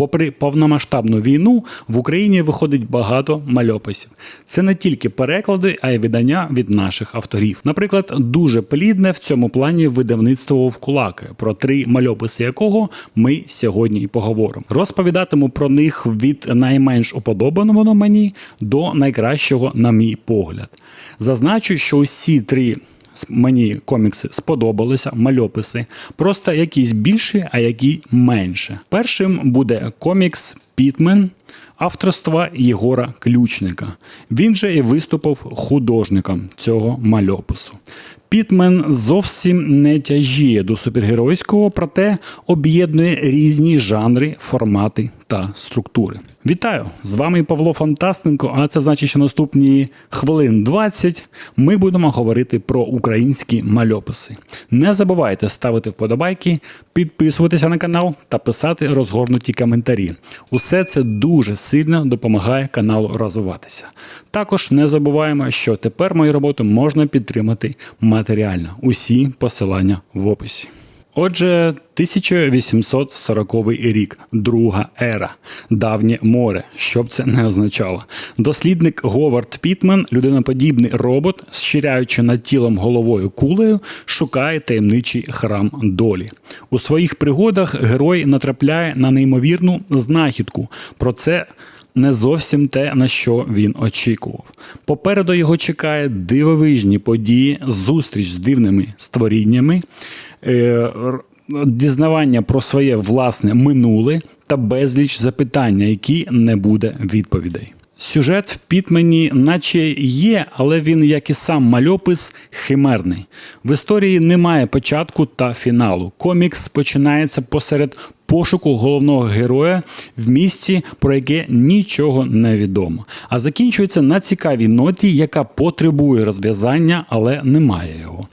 Попри повномасштабну війну, в Україні виходить багато мальописів. Це не тільки переклади, а й видання від наших авторів. Наприклад, дуже плідне в цьому плані видавництво Вовкулаки, про три мальописи якого ми сьогодні і поговоримо. Розповідатиму про них від найменш уподобаного мені до найкращого, на мій погляд. Зазначу, що усі три мені комікси сподобалися, мальописи, просто якісь більші, а які менше. Першим буде комікс Пітмен авторства Єгора Ключника. Він же і виступив художником цього мальопису. Пітмен зовсім не тяжіє до супергеройського, проте об'єднує різні жанри, формати та структури. Вітаю! З вами Павло Фантастенко, а це значить, що наступні хвилин 20 ми будемо говорити про українські мальописи. Не забувайте ставити вподобайки, підписуватися на канал та писати розгорнуті коментарі. Усе це дуже сильно допомагає каналу розвиватися. Також не забуваємо, що тепер мою роботу можна підтримати матеріально. Усі посилання в описі. Отже, 1840 рік, друга ера, давнє море. Що б це не означало. Дослідник Говард Пітмен, людиноподібний робот, зщиряючи над тілом головою кулею, шукає таємничий храм долі. У своїх пригодах герой натрапляє на неймовірну знахідку. Про це не зовсім те, на що він очікував. Попереду його чекає дивовижні події, зустріч з дивними створіннями, е, дізнавання про своє власне минуле та безліч запитань, які не буде відповідей. Сюжет в Пітмені, наче є, але він, як і сам мальопис, химерний. В історії немає початку та фіналу. Комікс починається посеред пошуку головного героя в місці, про яке нічого не відомо. А закінчується на цікавій ноті, яка потребує розв'язання, але немає його.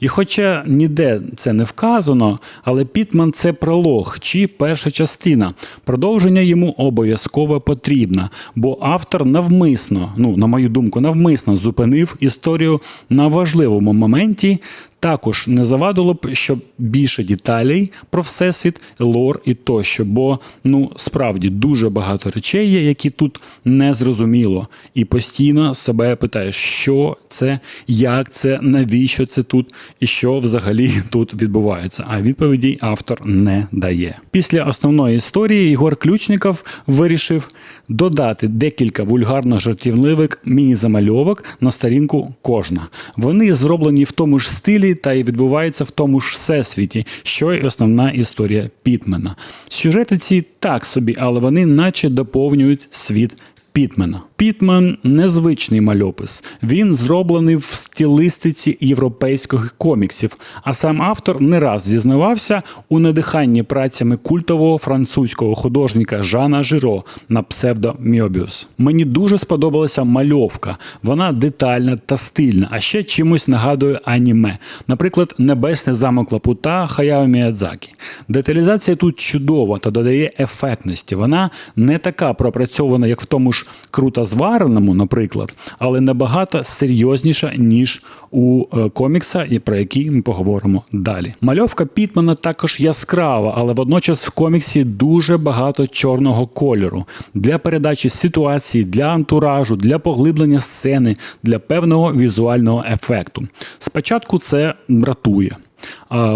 І хоча ніде це не вказано, але Пітман це пролог чи перша частина. Продовження йому обов'язково потрібно, бо автор навмисно, ну на мою думку, навмисно зупинив історію на важливому моменті. Також не завадило б, щоб більше деталей про всесвіт, лор і тощо, бо ну справді дуже багато речей є, які тут не зрозуміло, і постійно себе питаєш, що це, як це, навіщо це тут, і що взагалі тут відбувається. А відповіді автор не дає. Після основної історії Ігор Ключников вирішив додати декілька вульгарно жартівливих міні-замальовок на сторінку кожна. Вони зроблені в тому ж стилі та й відбувається в тому ж всесвіті, що й основна історія Пітмена. Сюжети ці так собі, але вони наче доповнюють світ. Пітмена. Пітмен незвичний мальопис. Він зроблений в стилистиці європейських коміксів, а сам автор не раз зізнавався у надиханні працями культового французького художника Жана Жиро на псевдо Мьобіус. Мені дуже сподобалася мальовка. Вона детальна та стильна, а ще чимось нагадує аніме. Наприклад, Небесний замок Лапута Хаяо Міядзакі. Деталізація тут чудова та додає ефектності. Вона не така пропрацьована, як в тому ж круто звареному, наприклад, але набагато серйозніша, ніж у е, комікса, про який ми поговоримо далі. Мальовка Пітмана також яскрава, але водночас в коміксі дуже багато чорного кольору для передачі ситуації, для антуражу, для поглиблення сцени, для певного візуального ефекту. Спочатку це дратує.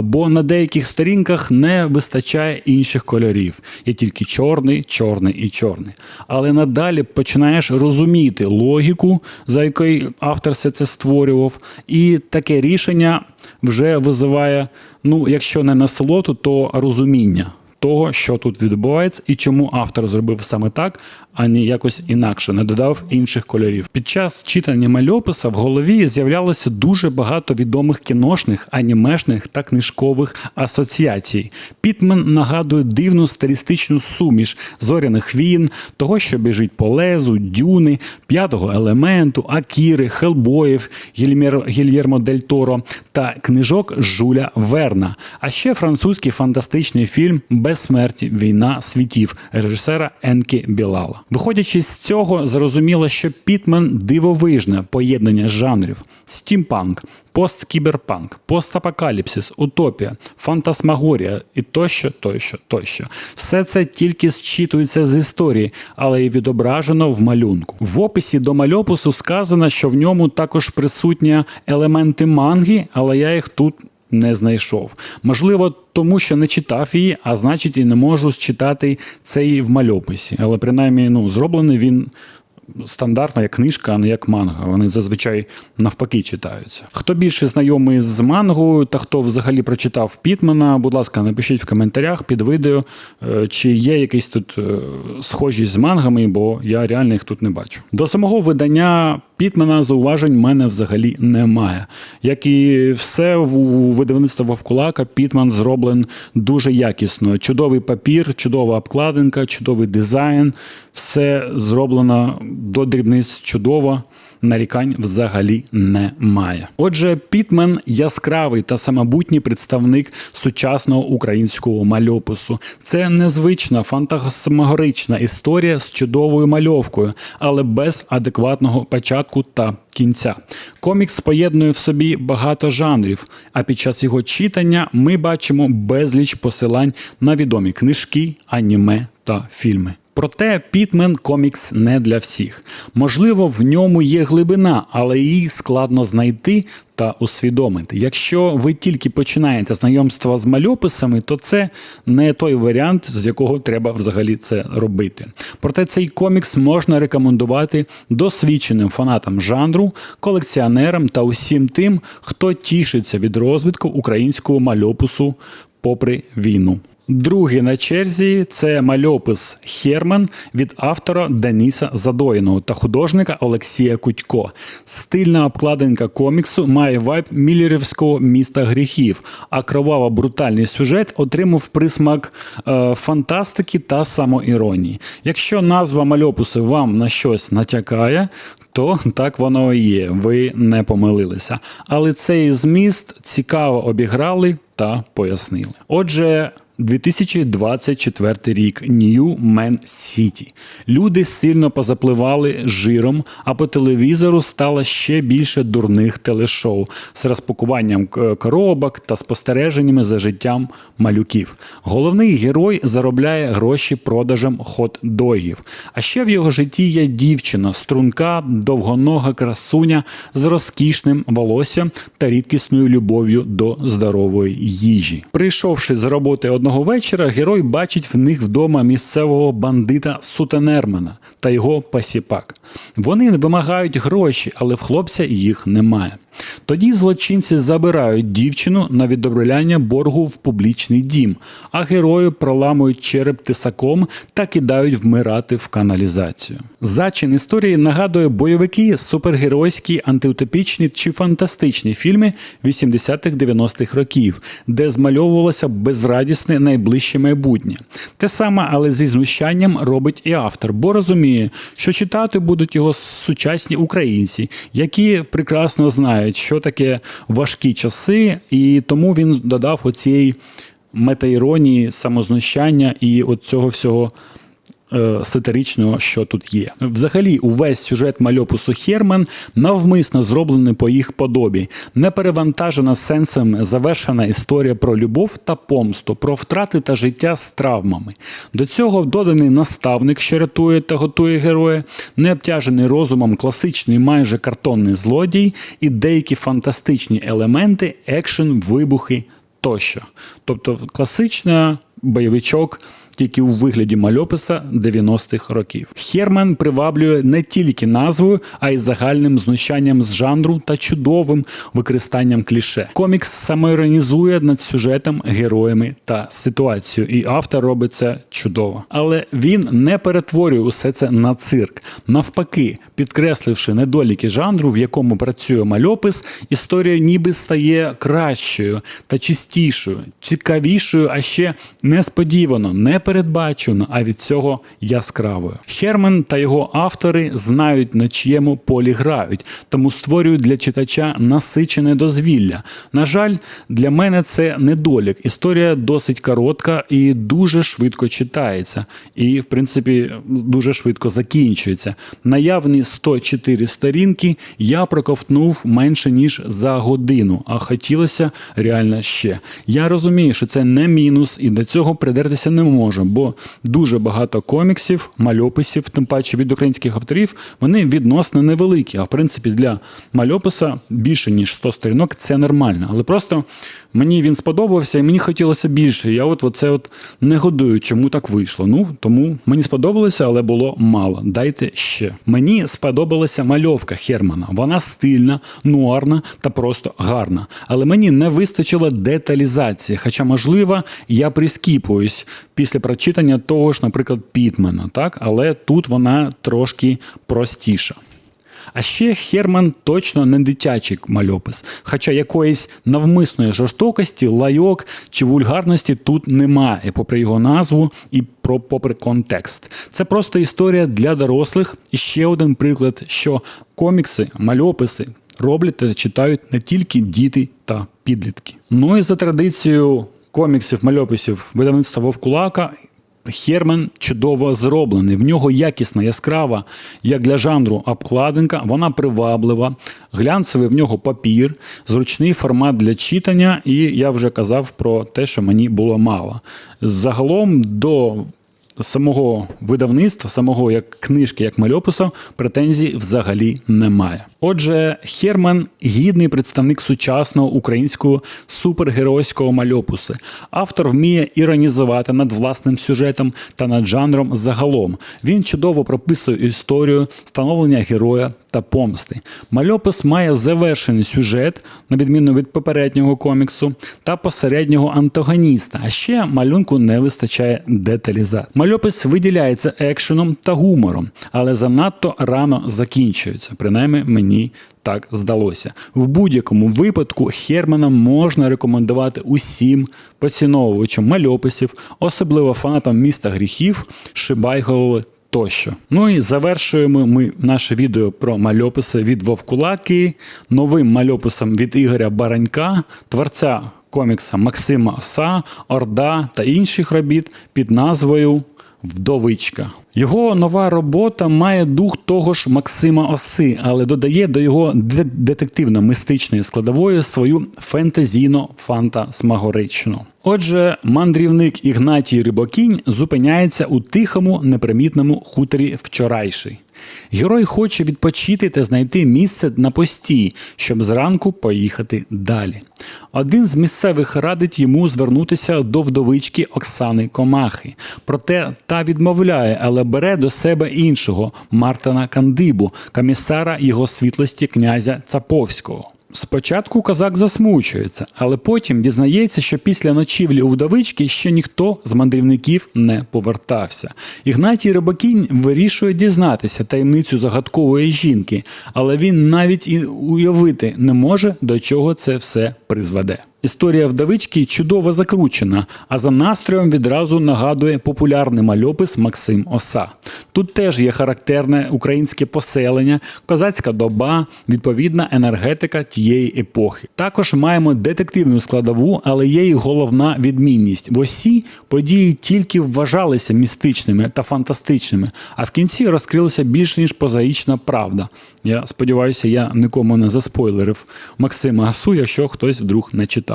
Бо на деяких сторінках не вистачає інших кольорів. Є тільки чорний, чорний і чорний. Але надалі починаєш розуміти логіку, за якою автор все це створював, і таке рішення вже визиває, ну, якщо не насолоду, то розуміння того, що тут відбувається, і чому автор зробив саме так, а не якось інакше, не додав інших кольорів. Під час читання мальописа в голові з'являлося дуже багато відомих кіношних, анімешних та книжкових асоціацій. Пітмен нагадує дивну стилістичну суміш зоряних війн, того, що біжить по лезу, дюни, п'ятого елементу, Акіри, Хелбоїв, Гільєрмо Дель Торо та книжок Жуля Верна. А ще французький фантастичний фільм безсмерті, війна світів режисера Енкі Білала. Виходячи з цього, зрозуміло, що Пітмен дивовижне поєднання жанрів: стімпанк, посткіберпанк, постапокаліпсис, утопія, фантасмагорія і тощо, тощо, тощо. Все це тільки зчитується з історії, але й відображено в малюнку. В описі до мальопису сказано, що в ньому також присутні елементи манги, але я їх тут не знайшов. Можливо, тому що не читав її, а значить і не можу считати це і в мальописі. Але принаймні ну, зроблений він стандартно як книжка, а не як манга. Вони зазвичай навпаки читаються. Хто більше знайомий з мангою та хто взагалі прочитав Пітмана, будь ласка, напишіть в коментарях під відео, е, чи є якісь тут е, схожість з мангами, бо я реально їх тут не бачу. До самого видання Пітмана зауважень в мене взагалі немає. Як і все у видавництва Вовкулака, Пітман зроблен дуже якісно. Чудовий папір, чудова обкладинка, чудовий дизайн. Все зроблено до дрібниць чудово. Нарікань взагалі немає. Отже, Пітмен яскравий та самобутній представник сучасного українського мальопису. Це незвична фантасмагорична історія з чудовою мальовкою, але без адекватного початку та кінця. Комікс поєднує в собі багато жанрів, а під час його читання ми бачимо безліч посилань на відомі книжки, аніме та фільми. Проте Пітмен комікс не для всіх. Можливо, в ньому є глибина, але її складно знайти та усвідомити. Якщо ви тільки починаєте знайомство з мальописами, то це не той варіант, з якого треба взагалі це робити. Проте цей комікс можна рекомендувати досвідченим фанатам жанру, колекціонерам та усім тим, хто тішиться від розвитку українського мальопису попри війну. Другий на черзі це мальопис Херман від автора Даніса Задоїного та художника Олексія Кутько. Стильна обкладинка коміксу має вайб міллерівського міста гріхів, а кроваво брутальний сюжет отримав присмак е, фантастики та самоіронії. Якщо назва мальопису вам на щось натякає, то так воно і є. Ви не помилилися. Але цей зміст цікаво обіграли та пояснили. Отже. 2024 рік Нью Мен Сіті. Люди сильно позапливали жиром, а по телевізору стало ще більше дурних телешоу з розпакуванням коробок та спостереженнями за життям малюків. Головний герой заробляє гроші продажем хот-догів. А ще в його житті є дівчина, струнка, довгонога красуня з розкішним волоссям та рідкісною любов'ю до здорової їжі. Прийшовши з роботи одного вечора, герой бачить в них вдома місцевого бандита Сутенермана та його пасіпак. Вони вимагають гроші, але в хлопця їх немає. Тоді злочинці забирають дівчину на відобрання боргу в публічний дім, а герою проламують череп тисаком та кидають вмирати в каналізацію. Зачин історії нагадує бойовики, супергеройські, антиутопічні чи фантастичні фільми 80-х-90-х років, де змальовувалося безрадісне найближче майбутнє. Те саме, але зі знущанням робить і автор, бо розуміє, що читати будуть його сучасні українці, які прекрасно знають, що таке важкі часи, і тому він додав оцієї метаіронії, самознущання і от цього всього. Е, Сатиричного, що тут є, взагалі, увесь сюжет мальопису Херман навмисно зроблений по їх подобі, не перевантажена сенсом завершена історія про любов та помсту, про втрати та життя з травмами. До цього доданий наставник, що рятує та готує героя, не обтяжений розумом класичний майже картонний злодій і деякі фантастичні елементи, екшен, вибухи тощо. Тобто класична бойовичок. Тільки у вигляді мальописа 90-х років. Херман приваблює не тільки назвою, а й загальним знущанням з жанру та чудовим використанням кліше. Комікс самоіронізує над сюжетом, героями та ситуацією, і автор робить це чудово. Але він не перетворює усе це на цирк. Навпаки, підкресливши недоліки жанру, в якому працює мальопис, історія ніби стає кращою та чистішою, цікавішою, а ще несподівано, непередбачуваною непередбачено, а від цього яскравою. Херман та його автори знають на чиєму полі грають, тому створюють для читача насичене дозвілля. На жаль, для мене це недолік. Історія досить коротка і дуже швидко читається, і в принципі дуже швидко закінчується. Наявні 104 сторінки я проковтнув менше ніж за годину, а хотілося реально ще. Я розумію, що це не мінус, і до цього придертися не можу, бо дуже багато коміксів, мальописів, тим паче від українських авторів, вони відносно невеликі. А в принципі, для мальописа більше ніж 100 сторінок це нормально. Але просто мені він сподобався, і мені хотілося більше. Я от це от не годую, чому так вийшло. Ну тому мені сподобалося, але було мало. Дайте ще. Мені сподобалася мальовка Хермана. Вона стильна, нуарна та просто гарна. Але мені не вистачило деталізації. Хоча, можливо, я прискіпуюсь після прочитання того ж, наприклад, Пітмена, так але тут вона трошки простіша. А ще Херман точно не дитячий мальопис, хоча якоїсь навмисної жорстокості, лайок чи вульгарності тут немає, попри його назву і попри контекст. Це просто історія для дорослих. І ще один приклад, що комікси, мальописи роблять та читають не тільки діти та підлітки. Ну і за традицією коміксів, мальописів видавництва Вовкулака. Херман чудово зроблений. В нього якісна, яскрава, як для жанру обкладинка, вона приваблива, глянцевий в нього папір, зручний формат для читання, і я вже казав про те, що мені було мало. Загалом до самого видавництва, самого як книжки, як мальопису, претензій взагалі немає. Отже, Херман гідний представник сучасного українського супергеройського мальопусу. Автор вміє іронізувати над власним сюжетом та над жанром загалом. Він чудово прописує історію становлення героя та помсти. Мальопис має завершений сюжет, на відміну від попереднього коміксу, та посереднього антагоніста. А ще малюнку не вистачає деталізації. Мальопис виділяється екшеном та гумором, але занадто рано закінчується. Принаймні мені так здалося. В будь-якому випадку Хермана можна рекомендувати усім поціновувачам мальописів, особливо фанатам міста гріхів, Шибайголови тощо. Ну і завершуємо ми наше відео про мальописи від Вовкулаки, новим мальописом від Ігоря Баранька, творця комікса Максима Оса, Орда та інших робіт під назвою Вдовичка. Його нова робота має дух того ж Максима Оси, але додає до його детективно-мистичної складової свою фентезійно-фантасмагоричну. Отже, мандрівник Ігнатій Рибокінь зупиняється у тихому непримітному хуторі вчорайший. Герой хоче відпочити та знайти місце на постій, щоб зранку поїхати далі. Один з місцевих радить йому звернутися до вдовички Оксани Комахи. Проте та відмовляє, але бере до себе іншого Мартина Кандибу, комісара його світлості князя Цаповського. Спочатку козак засмучується, але потім дізнається, що після ночівлі у вдовички ще ніхто з мандрівників не повертався. Ігнатій Рибакінь вирішує дізнатися таємницю загадкової жінки, але він навіть і уявити не може, до чого це все призведе. Історія вдовички чудово закручена, а за настроєм відразу нагадує популярний мальопис Максим Оса. Тут теж є характерне українське поселення, козацька доба, відповідна енергетика тієї епохи. Також маємо детективну складову, але є й головна відмінність. В осі події тільки вважалися містичними та фантастичними, а в кінці розкрилася більш ніж позаїчна правда. Я сподіваюся, я нікому не заспойлерив Максима Гасу, якщо хтось вдруг не читав.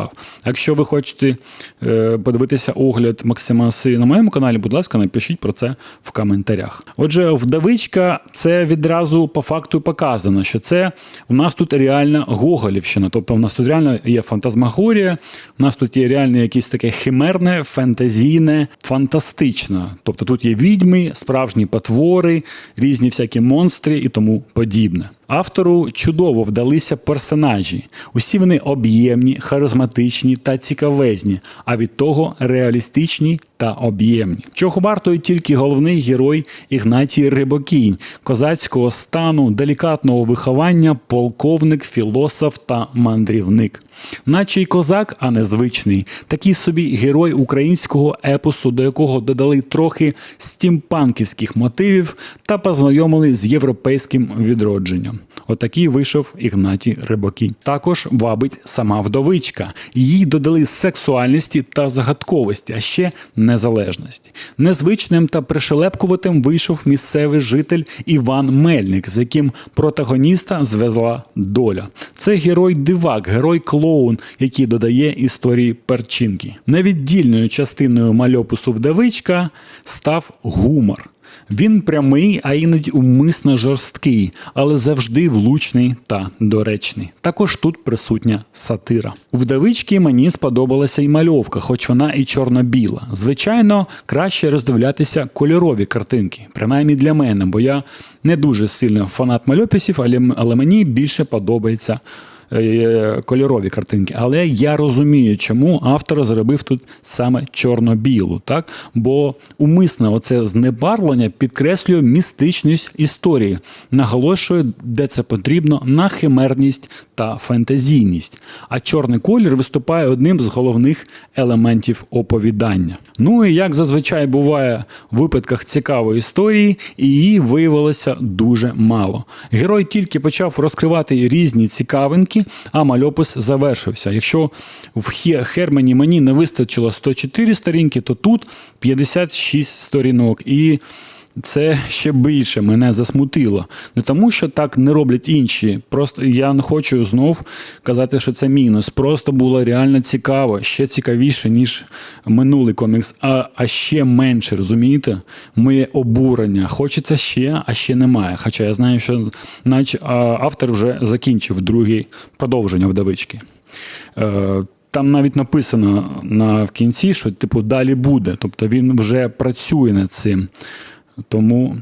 Якщо ви хочете е, подивитися огляд Максима Гаси на моєму каналі, будь ласка, напишіть про це в коментарях. Отже, вдовичка це відразу по факту показано, що це у нас тут реальна Гоголівщина. Тобто, в нас тут реально є фантазмагорія, у нас тут є реально якесь таке химерне, фантазійне, фантастичне. Тобто тут є відьми, справжні потвори, різні всякі монстри і тому подібне. Автору чудово вдалися персонажі. Усі вони об'ємні, харизматичні та цікавезні, а від того реалістичні та об'ємні. Чого вартує тільки головний герой Ігнатій Рибокінь, козацького стану, делікатного виховання, полковник, філософ та мандрівник. Наче й козак, а не звичний, такий собі герой українського епосу, до якого додали трохи стімпанківських мотивів та познайомили з європейським відродженням. Отакий вийшов Ігнатій Рибокінь. Також вабить сама вдовичка. Їй додали сексуальності та загадковості, а ще незалежності. Незвичним та пришелепкуватим вийшов місцевий житель Іван Мельник, з яким протагоніста звезла доля. Це герой дивак, герой клоун, який додає історії перчинки. Невіддільною частиною мальопису вдовичка став гумор. Він прямий, а іноді умисно жорсткий, але завжди влучний та доречний. Також тут присутня сатира. У вдовички мені сподобалася і мальовка, хоч вона і чорно-біла. Звичайно, краще роздивлятися кольорові картинки, принаймні для мене, бо я не дуже сильно фанат мальописів, але, мені більше подобається кольорові картинки. Але я розумію, чому автор зробив тут саме чорно-білу, так? Бо умисне оце знебарвлення підкреслює містичність історії, наголошує, де це потрібно, на химерність та фантазійність. А чорний колір виступає одним з головних елементів оповідання. Ну і як зазвичай буває в випадках цікавої історії, її виявилося дуже мало. Герой тільки почав розкривати різні цікавинки, а мальопис завершився. Якщо в Хе- Хермені мені не вистачило 104 сторінки, то тут 56 сторінок. І це ще більше мене засмутило. Не тому, що так не роблять інші. Просто я не хочу знов казати, що це мінус. Просто було реально цікаво, ще цікавіше, ніж минулий комікс, а, а ще менше, розумієте? Моє обурення. Хочеться ще, а ще немає. Хоча я знаю, що наче автор вже закінчив другий продовження вдовички. Е, там навіть написано на в кінці, що типу далі буде. Тобто він вже працює над цим. Тому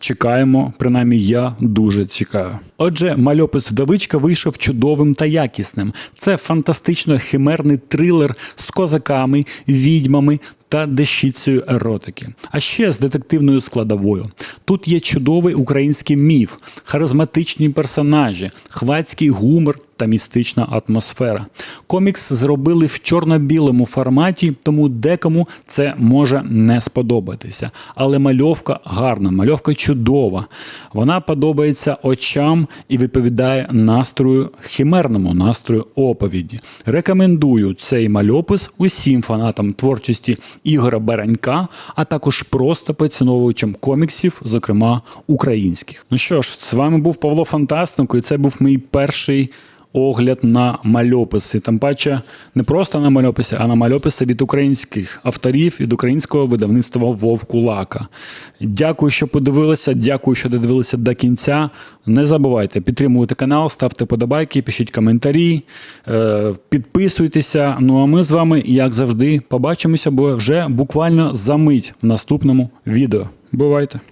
чекаємо, принаймні я дуже чекаю. Отже, мальопис вдовичка вийшов чудовим та якісним. Це фантастично химерний трилер з козаками, відьмами та дещицею еротики, а ще з детективною складовою. Тут є чудовий український міф, харизматичні персонажі, хвацький гумор та містична атмосфера. Комікс зробили в чорно-білому форматі, тому декому це може не сподобатися. Але мальовка гарна, мальовка чудова. Вона подобається очам і відповідає настрою, химерному настрою оповіді. Рекомендую цей мальопис усім фанатам творчості Ігора Баранька, а також просто поціновувачам коміксів, зокрема українських. Ну що ж, з вами був Павло Фантастенко, і це був мій перший огляд на мальописи. Тим паче не просто на мальописи, а на мальописи від українських авторів, від українського видавництва Вовкулака. Дякую, що подивилися. Дякую, що додивилися до кінця. Не забувайте підтримувати канал, ставте подобайки, пишіть коментарі, е, підписуйтеся. Ну а ми з вами, як завжди, побачимося, бо вже буквально за мить в наступному відео. Бувайте!